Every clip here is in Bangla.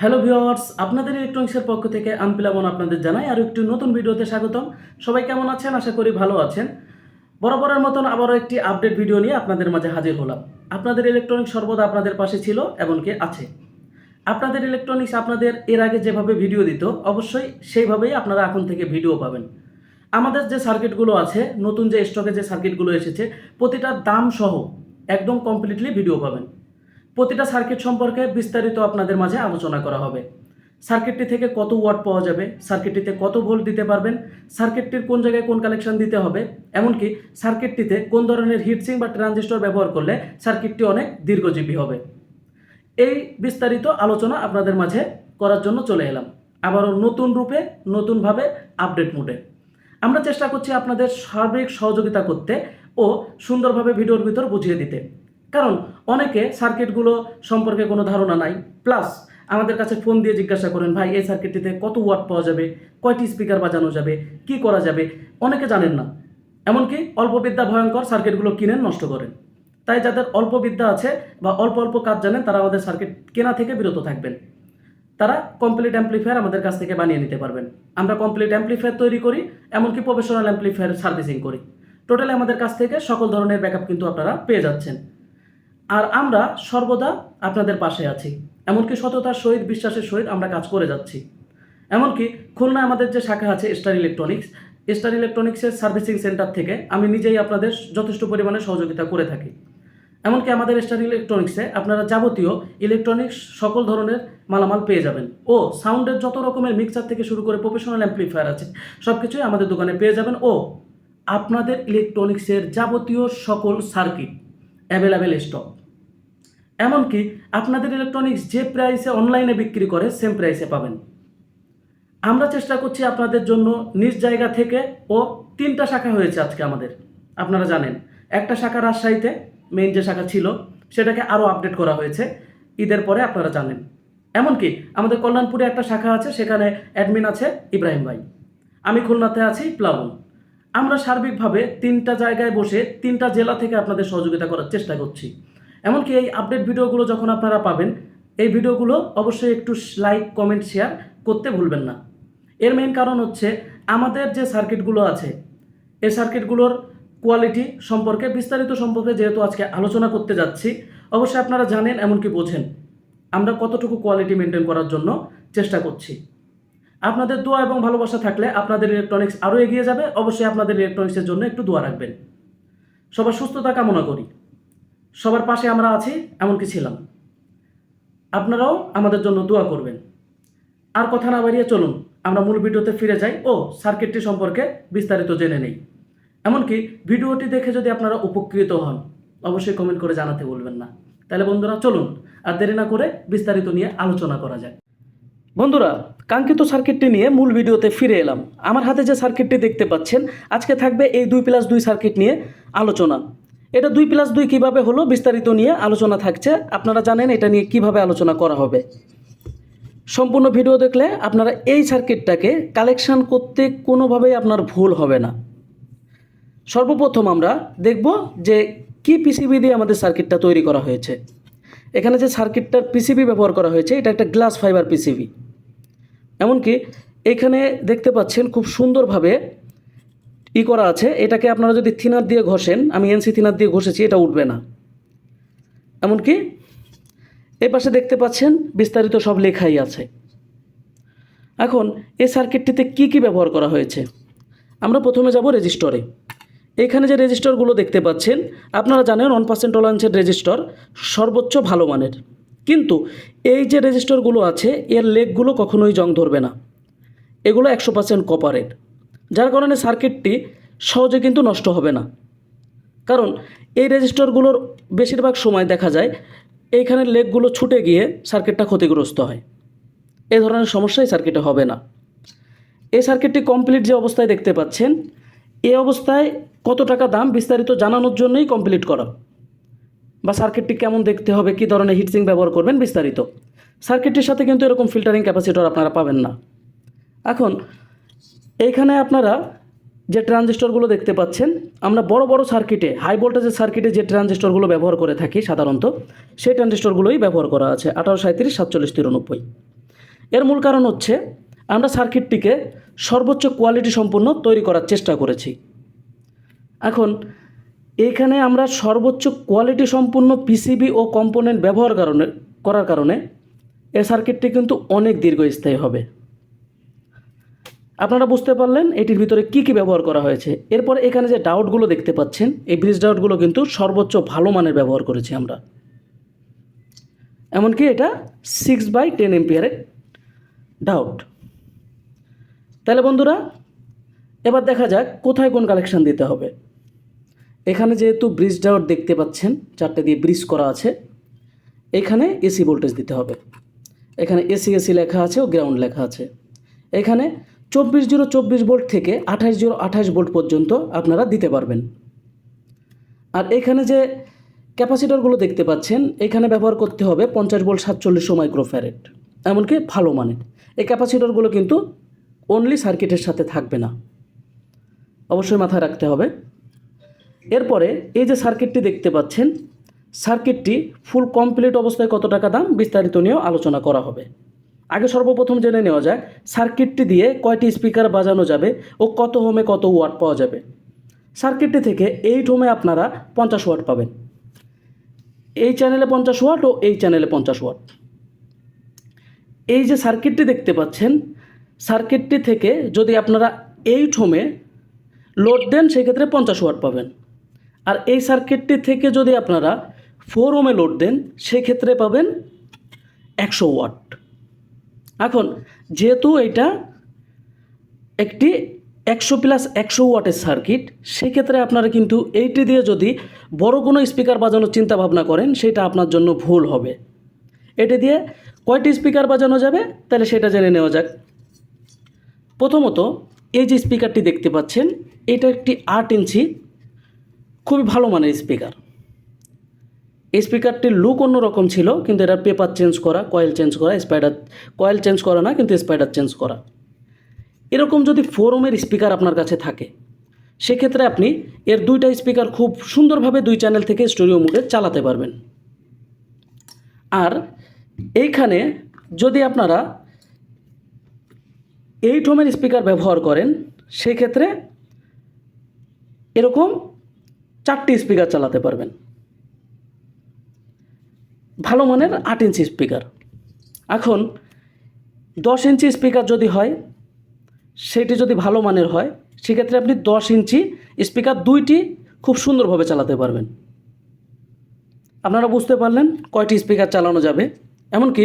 হ্যালো ভিউয়ার্স আপনাদের ইলেকট্রনিক্সের পক্ষ থেকে আমি পিলামন আপনাদের জানাই আর একটি নতুন ভিডিওতে স্বাগতম। সবাই কেমন আছেন? আশা করি ভালো আছেন। বরাবরের মতন আবারও একটি আপডেট ভিডিও নিয়ে আপনাদের মাঝে হাজির হলাম। আপনাদের ইলেকট্রনিক্স সর্বদা আপনাদের পাশে ছিল, এমনকি আছে। আপনাদের ইলেকট্রনিক্স আপনাদের এর আগে যেভাবে ভিডিও দিত, অবশ্যই সেইভাবেই আপনারা এখন থেকে ভিডিও পাবেন। আমাদের যে সার্কিটগুলো আছে, নতুন যে স্টকে যে সার্কিটগুলো এসেছে প্রতিটার দাম সহ একদম কমপ্লিটলি ভিডিও পাবেন। প্রতিটা সার্কিট সম্পর্কে বিস্তারিত আপনাদের মাঝে আলোচনা করা হবে। সার্কিটটি থেকে কত ওয়াট পাওয়া যাবে সার্কিটটিতে কত ভোল্ট দিতে পারবেন সার্কিটটির কোন জায়গায় কোন কালেকশন দিতে হবে, এমনকি সার্কিটটিতে কোন ধরনের হিটসিং বা ট্রানজিস্টর ব্যবহার করলে সার্কিটটি অনেক দীর্ঘজীবী হবে। এই বিস্তারিত আলোচনা আপনাদের মাঝে করার জন্য চলে এলাম। আবারও নতুন রূপে, নতুনভাবে আপডেট মোডে আমরা চেষ্টা করছি আপনাদের সার্বিক সহযোগিতা করতে ও সুন্দরভাবে ভিডিওর ভিতর বুঝিয়ে দিতে। কারণ অনেকে সার্কিটগুলো সম্পর্কে কোনো ধারণা নাই। প্লাস আমাদের কাছে ফোন দিয়ে জিজ্ঞাসা করেন, ভাই, এই সার্কিটটিতে কত ওয়াট পাওয়া যাবে? কয়টি স্পিকার বাজানো যাবে? কি করা যাবে? অনেকে জানেন না। এমনকি অল্প বিদ্যা ভয়ঙ্কর সার্কিটগুলো কিনেন, নষ্ট করেন। তাই যাদের অল্প বিদ্যা আছে বা অল্প অল্প কাজ জানেন, তারা আমাদের সার্কিট কেনা থেকে বিরত থাকবেন। তারা কমপ্লিট অ্যাম্পলিফায়ার আমাদের কাছ থেকে বানিয়ে নিতে পারবেন। আমরা কমপ্লিট অ্যাম্পলিফায়ার তৈরি করি, এমনকি প্রফেশনাল অ্যাম্পলিফায়ার সার্ভিসিং করি। টোটালি আমাদের কাছ থেকে সকল ধরনের ব্যাকআপ কিন্তু আপনারা পেয়ে যাচ্ছেন। আর আমরা সর্বদা আপনাদের পাশে আছি। এমনকি সততার সহিত, বিশ্বাসের সহিত আমরা কাজ করে যাচ্ছি। এমনকি খুলনা আমাদের যে শাখা আছে স্টার ইলেকট্রনিক্স স্টার ইলেকট্রনিক্সের সার্ভিসিং সেন্টার থেকে আমি নিজেই আপনাদের যথেষ্ট পরিমাণে সহযোগিতা করে থাকি। এমনকি আমাদের স্টার ইলেকট্রনিক্সে আপনারা যাবতীয় ইলেকট্রনিক্স সকল ধরনের মালামাল পেয়ে যাবেন। ও সাউন্ডের যত রকমের মিক্সার থেকে শুরু করে প্রফেশনাল অ্যাম্পলিফায়ার আছে সব কিছুই আমাদের দোকানে পেয়ে যাবেন। ও আপনাদের ইলেকট্রনিক্সের যাবতীয় সকল সার্কিট অ্যাভেলেবেল স্টক এমনকি আপনাদের ইলেকট্রনিক্স যে প্রাইসে অনলাইনে বিক্রি করে সেম প্রাইসে পাবেন। আমরা চেষ্টা করছি আপনাদের জন্য নিজ জায়গা থেকে ও তিনটা শাখা হয়েছে আজকে আমাদের। আপনারা জানেন, একটা শাখা রাজশাহীতে মেইন যে শাখা ছিল, সেটাকে আরও আপডেট করা হয়েছে। ঈদের পরে আপনারা জানেন। এমনকি আমাদের কল্যাণপুরে একটা শাখা আছে, সেখানে অ্যাডমিন আছে ইব্রাহিম ভাই। আমি খুলনাতে আছি, প্লাবন। আমরা সার্বিকভাবে তিনটা জায়গায় বসে তিনটা জেলা থেকে আপনাদের সহযোগিতা করার চেষ্টা করছি। এমনকি এই আপডেট ভিডিওগুলো যখন আপনারা পাবেন, এই ভিডিওগুলো অবশ্যই একটু লাইক কমেন্ট শেয়ার করতে ভুলবেন না। এর মেইন কারণ হচ্ছে আমাদের যে সার্কিটগুলো আছে, এই সার্কিটগুলোর কোয়ালিটি সম্পর্কে, বিস্তারিত সম্পর্কে যেহেতু আজকে আলোচনা করতে যাচ্ছি, অবশ্যই আপনারা জানেন, এমনকি বোঝেন। আমরা কতটুকু কোয়ালিটি মেনটেন করার জন্য চেষ্টা করছি। আপনাদের দোয়া এবং ভালোবাসা থাকলে আপনাদের ইলেকট্রনিক্স আরও এগিয়ে যাবে, অবশ্যই আপনাদের ইলেকট্রনিক্সের জন্য একটু দোয়া রাখবেন। সবার সুস্থতা কামনা করি। সবার পাশে আমরা আছি, এমনকি ছিলাম। আপনারাও আমাদের জন্য দোয়া করবেন। আর কথা না বাড়িয়ে চলুন, আমরা মূল ভিডিওতে ফিরে যাই ও সার্কিটটি সম্পর্কে বিস্তারিত জেনে নেই। এমনকি ভিডিওটি দেখে যদি আপনারা উপকৃত হন, অবশ্যই কমেন্ট করে জানাতে বলবেন না। তাহলে বন্ধুরা, চলুন, আর দেরি না করে বিস্তারিত নিয়ে আলোচনা করা যায় বন্ধুরা, কাঙ্ক্ষিত সার্কিটটি নিয়ে মূল ভিডিওতে ফিরে এলাম। আমার হাতে যে সার্কিটটি দেখতে পাচ্ছেন, আজকে থাকবে এই দুই প্লাস দুই সার্কিট নিয়ে আলোচনা। এটা দুই প্লাস দুই কীভাবে হলো বিস্তারিত নিয়ে আলোচনা থাকছে। আপনারা জানেন এটা নিয়ে কীভাবে আলোচনা করা হবে। সম্পূর্ণ ভিডিও দেখলে আপনারা এই সার্কিটটাকে কালেকশন করতে কোনোভাবেই আপনার ভুল হবে না। সর্বপ্রথম আমরা দেখব যে কি পিসিবি দিয়ে আমাদের সার্কিটটা তৈরি করা হয়েছে। এখানে যে সার্কিটটার পিসিবি ব্যবহার করা হয়েছে, এটা একটা গ্লাস ফাইবার পিসিবি এমনকি এখানে দেখতে পাচ্ছেন খুব সুন্দরভাবে ই করা আছে, এটাকে আপনারা যদি থিনার দিয়ে ঘষেন, আমি এনসি থিনার দিয়ে ঘষেছি, এটা উঠবে না। এমনকি এ পাশে দেখতে পাচ্ছেন, বিস্তারিত সব লেখাই আছে। এখন, এই সার্কিটটিতে কি কি ব্যবহার করা হয়েছে? আমরা প্রথমে যাব রেজিস্টরে। এখানে যে রেজিস্টরগুলো দেখতে পাচ্ছেন, আপনারা জানেন ওয়ান পার্সেন্ট টলারেন্সের রেজিস্টর সর্বোচ্চ ভালো মানের। কিন্তু এই যে রেজিস্টরগুলো আছে, এর লেগগুলো কখনোই জং ধরবে না। এগুলো একশো পার্সেন্ট কপারেট যার কারণে সার্কিটটি সহজে কিন্তু নষ্ট হবে না। কারণ এই রেজিস্টরগুলোর বেশিরভাগ সময় দেখা যায় এইখানের লেগগুলো ছুটে গিয়ে সার্কিটটা ক্ষতিগ্রস্ত হয়। এ ধরনের সমস্যাই সার্কিটে হবে না। এই সার্কিটটি কমপ্লিট যে অবস্থায় দেখতে পাচ্ছেন, এ অবস্থায় কত টাকা দাম বিস্তারিত জানানোর জন্যই কমপ্লিট করা। বা সার্কিটটি কেমন দেখতে হবে, কী ধরনের হিটসিং ব্যবহার করবেন বিস্তারিত। সার্কিটটির সাথে কিন্তু এরকম ফিল্টারিং ক্যাপাসিটর আপনারা পাবেন না। এখন এইখানে আপনারা যে ট্রানজিস্টরগুলো দেখতে পাচ্ছেন, আমরা বড় বড় সার্কিটে, হাই ভোল্টেজের সার্কিটে যে ট্রানজিস্টরগুলো ব্যবহার করে থাকি সাধারণত, সেই ট্রানজিস্টরগুলোই ব্যবহার করা আছে আঠারো সাঁত্রিশ, সাতচল্লিশ, তিরানব্বই। এর মূল কারণ হচ্ছে, আমরা সার্কিটটিকে সর্বোচ্চ কোয়ালিটি সম্পন্ন তৈরি করার চেষ্টা করেছি। এখন এইখানে আমরা সর্বোচ্চ কোয়ালিটি সম্পূর্ণ পিসিবি ও কম্পোনেন্ট ব্যবহার কারণে, করার কারণে এই সার্কিটটি কিন্তু অনেক দীর্ঘস্থায়ী হবে। আপনারা বুঝতে পারলেন এটির ভিতরে কি কি ব্যবহার করা হয়েছে। এরপর এখানে যে ডাউটগুলো দেখতে পাচ্ছেন, এই ব্রিজ ডাউটগুলো কিন্তু সর্বোচ্চ ভালো মানের ব্যবহার করেছি আমরা। এমনকি এটা সিক্স বাই টেন এমপিয়ারের ডাউট তাহলে বন্ধুরা, এবার দেখা যাক কোথায় কোন কালেকশান দিতে হবে। এখানে যেহেতু ব্রিজ ডাউট দেখতে পাচ্ছেন, চারটে দিয়ে ব্রিজ করা আছে, এখানে এসি ভোল্টেজ দিতে হবে। এখানে এসি এসি লেখা আছে ও গ্রাউন্ড লেখা আছে। এখানে চব্বিশ জিরো চব্বিশ ভোল্ট থেকে আঠাশ জিরো আঠাশ ভোল্ট পর্যন্ত আপনারা দিতে পারবেন। আর এখানে যে ক্যাপাসিটরগুলো দেখতে পাচ্ছেন, এখানে ব্যবহার করতে হবে পঞ্চাশ ভোল্ট সাতচল্লিশশো মাইক্রোফ্যারেট এমনকি ভালো মানের। এই ক্যাপাসিটরগুলো কিন্তু অনলি সার্কিটের সাথে থাকবে না। অবশ্যই মাথায় রাখতে হবে। এরপরে এই যে সার্কিটটি দেখতে পাচ্ছেন, সার্কিটটি ফুল কমপ্লিট অবস্থায় কত টাকা দাম বিস্তারিত নিয়েও আলোচনা করা হবে। আগে সর্বপ্রথম জেনে নেওয়া যায় সার্কিটটি দিয়ে কয়টি স্পিকার বাজানো যাবে ও কত হোমে কত ওয়াট পাওয়া যাবে। সার্কিটটি থেকে এইট হোমে আপনারা পঞ্চাশ ওয়াট পাবেন। এই চ্যানেলে পঞ্চাশ ওয়াট ও এই চ্যানেলে পঞ্চাশ ওয়াট। এই যে সার্কিটটি দেখতে পাচ্ছেন, সার্কিটটি থেকে যদি আপনারা এইট হোমে লোড দেন, সেক্ষেত্রে পঞ্চাশ ওয়াট পাবেন। আর এই সার্কিটটি থেকে যদি আপনারা ফোর ওমে লোড দেন, সেক্ষেত্রে পাবেন একশো ওয়াট। এখন যেহেতু এটা একটি একশো প্লাস একশো ওয়াটের সার্কিট সেক্ষেত্রে আপনারা কিন্তু এইটি দিয়ে যদি বড় কোনো স্পিকার বাজানোর চিন্তা ভাবনা করেন, সেটা আপনার জন্য ভুল হবে। এটি দিয়ে কয়টি স্পিকার বাজানো যাবে, তাহলে সেটা জেনে নেওয়া যাক। প্রথমত, এই যে স্পিকারটি দেখতে পাচ্ছেন, এটা একটি আট ইঞ্চি, খুবই ভালো মানের স্পিকার স্পিকারটির লুক অন্যরকম ছিল, কিন্তু এটার পেপার চেঞ্জ করা কয়েল চেঞ্জ করা স্পাইডার কয়েল চেঞ্জ করা না, কিন্তু স্পাইডার চেঞ্জ করা। এরকম যদি ফোর ওমের স্পিকার আপনার কাছে থাকে, সেক্ষেত্রে আপনি এর দুইটা স্পিকার খুব সুন্দরভাবে দুই চ্যানেল থেকে স্টুডিও মোডে চালাতে পারবেন। আর এইখানে যদি আপনারা এইট হোমের স্পিকার ব্যবহার করেন, সেক্ষেত্রে এরকম চারটি স্পিকার চালাতে পারবেন। ভালো মানের আট ইঞ্চি স্পিকার এখন দশ ইঞ্চি স্পিকার যদি হয়, সেটি যদি ভালো মানের হয়, সেক্ষেত্রে আপনি দশ ইঞ্চি স্পিকার দুইটি খুব সুন্দরভাবে চালাতে পারবেন। আপনারা বুঝতে পারলেন কয়টি স্পিকার চালানো যাবে। এমনকি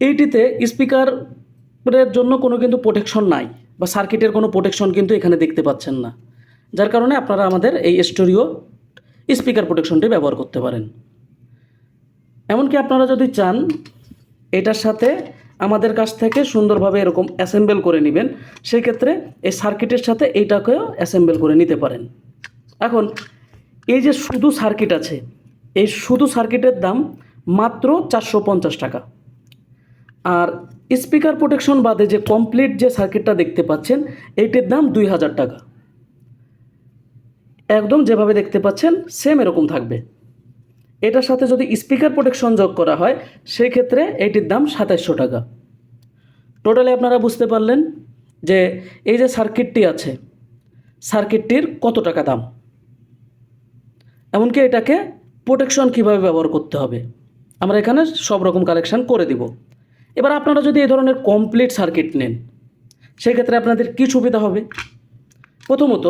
এইটিতে স্পিকারের জন্য কোনো কিন্তু প্রোটেকশন নাই বা সার্কিটের কোনো প্রোটেকশন কিন্তু এখানে দেখতে পাচ্ছেন না। যার কারণে আপনারা আমাদের এই স্টোরিও স্পিকার প্রোটেকশনটি ব্যবহার করতে পারেন। এমনকি আপনারা যদি চান, এটার সাথে আমাদের কাছ থেকে সুন্দরভাবে এরকম অ্যাসেম্বল করে নেবেন সেই ক্ষেত্রে এই সার্কিটের সাথে এইটাকেও অ্যাসেম্বল করে নিতে পারেন। এখন, এই যে শুধু সার্কিট আছে, এই শুধু সার্কিটের দাম মাত্র চারশো পঞ্চাশ টাকা। আর স্পিকার প্রোটেকশন বাদে যে কমপ্লিট যে সার্কিটটা দেখতে পাচ্ছেন, এইটির দাম দুই হাজার টাকা। একদম যেভাবে দেখতে পাচ্ছেন, সেম এরকম থাকবে। এটার সাথে যদি স্পিকার প্রোটেকশন যোগ করা হয় সেই ক্ষেত্রে এটির দাম সাতাশশো টাকা। টোটালি আপনারা বুঝতে পারলেন যে এই যে সার্কিটটি আছে সার্কিটটির কত টাকা দাম? এমনকি এটাকে প্রোটেকশন কীভাবে ব্যবহার করতে হবে? আমরা এখানে সব রকম কালেকশন করে দিব। এবার আপনারা যদি এই ধরনের কমপ্লিট সার্কিট নেন, সেক্ষেত্রে আপনাদের কী সুবিধা হবে? প্রথমত,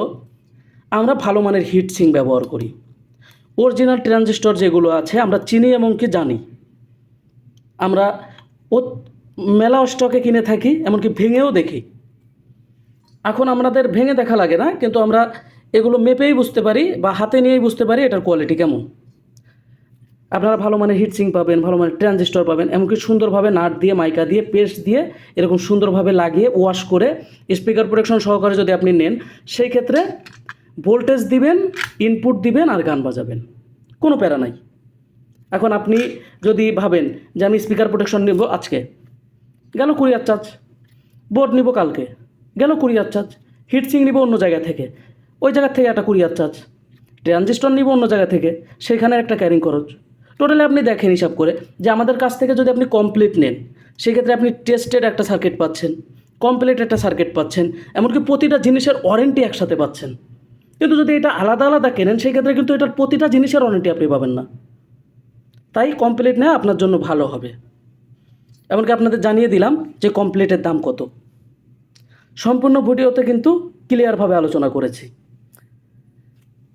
আমরা ভালো মানের হিট সিং ব্যবহার করি। অরিজিনাল ট্রানজিস্টর যেগুলো আছে, আমরা চিনি এমনকি জানি। আমরা মেলা স্টকে কিনে থাকি, এমনকি ভেঙেও দেখি। এখন আমাদের ভেঙে দেখা লাগে না, কিন্তু আমরা এগুলো মেপেই বুঝতে পারি বা হাতে নিয়েই বুঝতে পারি এটার কোয়ালিটি কেমন। আপনারা ভালো মানের হিটসিং পাবেন, ভালো মানের ট্রানজিস্টর পাবেন, এমনকি সুন্দরভাবে নাট দিয়ে, মাইকা দিয়ে পেস্ট দিয়ে এরকম সুন্দরভাবে লাগিয়ে ওয়াশ করে স্পিকার প্রোটেকশন সহকারে যদি আপনি নেন, সেই ক্ষেত্রে ভোল্টেজ দিবেন ইনপুট দিবেন আর গান বাজাবেন। কোনো প্যারা নাই। এখন আপনি যদি ভাবেন যে আমি স্পিকার প্রোটেকশন নেব আজকে, গেল কুরিয়ার চার্জ বোর্ড নিব কালকে, গেল কুরিয়ার চার্জ হিটসিং নিব অন্য জায়গা থেকে, ওই জায়গা থেকে একটা কুরিয়ার চার্জ ট্রানজিস্টর নিব অন্য জায়গা থেকে, সেখানে একটা ক্যারিং খরচ। টোটালি আপনি দেখেন হিসাব করে যে আমাদের কাছ থেকে যদি আপনি কমপ্লিট নেন, সেক্ষেত্রে আপনি টেস্টেড একটা সার্কিট পাচ্ছেন কমপ্লিট একটা সার্কিট পাচ্ছেন, এমনকি প্রতিটা জিনিসের ওয়ারেন্টি একসাথে পাচ্ছেন। কিন্তু যদি এটা আলাদা আলাদা কেনেন সেই ক্ষেত্রে কিন্তু এটার প্রতিটা জিনিসের ওয়ারেন্টি আপনি পাবেন না। তাই কমপ্লিট নেওয়া আপনার জন্য ভালো হবে। এমনকি আপনাদের জানিয়ে দিলাম যে কমপ্লিটের দাম কত। সম্পূর্ণ ভিডিওতে কিন্তু ক্লিয়ারভাবে আলোচনা করেছি।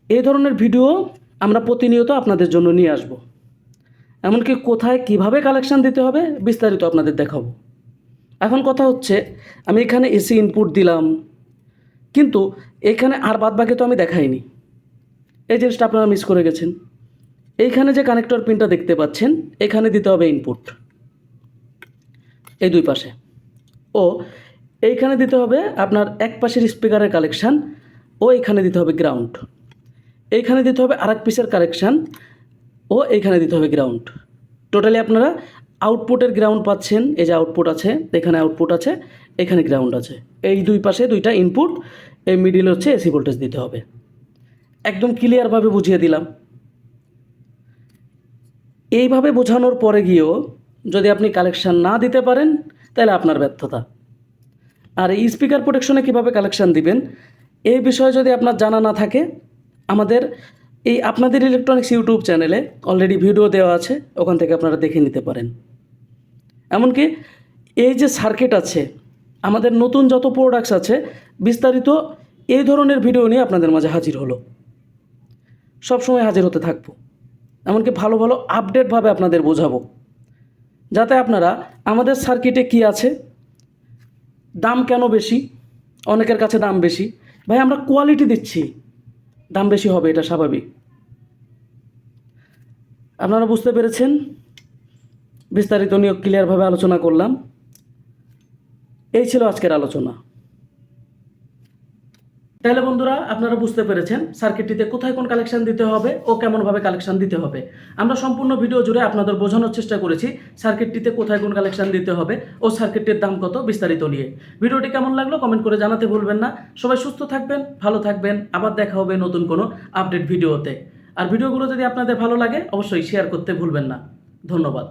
এই ধরনের ভিডিও আমরা প্রতিনিয়ত আপনাদের জন্য নিয়ে আসব। এমনকি কোথায় কীভাবে কালেকশান দিতে হবে বিস্তারিত আপনাদের দেখাবো। এখন কথা হচ্ছে, আমি এখানে এসি ইনপুট দিলাম। কিন্তু এখানে আর বাদ বাকি তো আমি দেখাইনি। এই জিনিসটা আপনারা মিস করে গেছেন। এইখানে যে কানেক্টর পিনটা দেখতে পাচ্ছেন, এখানে দিতে হবে ইনপুট এই দুই পাশে। ও, এইখানে দিতে হবে আপনার এক পাশের স্পিকারের কালেকশান ও এইখানে দিতে হবে গ্রাউন্ড এইখানে দিতে হবে আর এক পিসের কালেকশান ও এইখানে দিতে হবে গ্রাউন্ড টোটালি আপনারা আউটপুটের গ্রাউন্ড পাচ্ছেন, এই যে আউটপুট আছে, এখানে আউটপুট আছে, এখানে গ্রাউন্ড আছে। এই দুই পাশে দুইটা ইনপুট এই মিডিল হচ্ছে এসি ভোল্টেজ দিতে হবে। একদম ক্লিয়ারভাবে বুঝিয়ে দিলাম। এইভাবে বোঝানোর পরে গিয়েও যদি আপনি কালেকশান না দিতে পারেন, তাহলে আপনার ব্যর্থতা। আর এই স্পিকার প্রোটেকশনে কীভাবে কালেকশান দিবেন, এই বিষয়ে যদি আপনার জানা না থাকে, আমাদের এই আপনাদের ইলেকট্রনিক্স ইউটিউব চ্যানেলে অলরেডি ভিডিও দেওয়া আছে, ওখান থেকে আপনারা দেখে নিতে পারেন। এমনকি এই যে সার্কিট আছে আমাদের নতুন যত প্রোডাক্টস আছে, বিস্তারিত এই ধরনের ভিডিও নিয়ে আপনাদের মাঝে হাজির হলো। সবসময় হাজির হতে থাকব। এমনকি ভালো ভালো আপডেটভাবে আপনাদের বোঝাবো। যাতে আপনারা আমাদের সার্কিটে কি আছে, দাম কেন বেশি, অনেকের কাছে দাম বেশি, ভাই আমরা কোয়ালিটি দিচ্ছি, দাম বেশি হবে, এটা স্বাভাবিক। আপনারা বুঝতে পেরেছেন? বিস্তারিত নিয়ে ক্লিয়ারভাবে আলোচনা করলাম। এই ছিল আজকের আলোচনা। তাহলে বন্ধুরা, আপনারা বুঝতে পেরেছেন সার্কিটটিতে কোথায় কোন কালেকশন দিতে হবে ও কেমনভাবে কালেকশন দিতে হবে। আমরা সম্পূর্ণ ভিডিও জুড়ে আপনাদের বোঝানোর চেষ্টা করেছি সার্কিটটিতে কোথায় কোন কালেকশন দিতে হবে ও সার্কিটটির দাম কত বিস্তারিত নিয়ে। ভিডিওটি কেমন লাগল কমেন্ট করে জানাতে ভুলবেন না। সবাই সুস্থ থাকবেন, ভালো থাকবেন। আবার দেখা হবে নতুন কোনো আপডেট ভিডিওতে আর ভিডিওগুলো যদি আপনাদের ভালো লাগে, অবশ্যই শেয়ার করতে ভুলবেন না। ধন্যবাদ।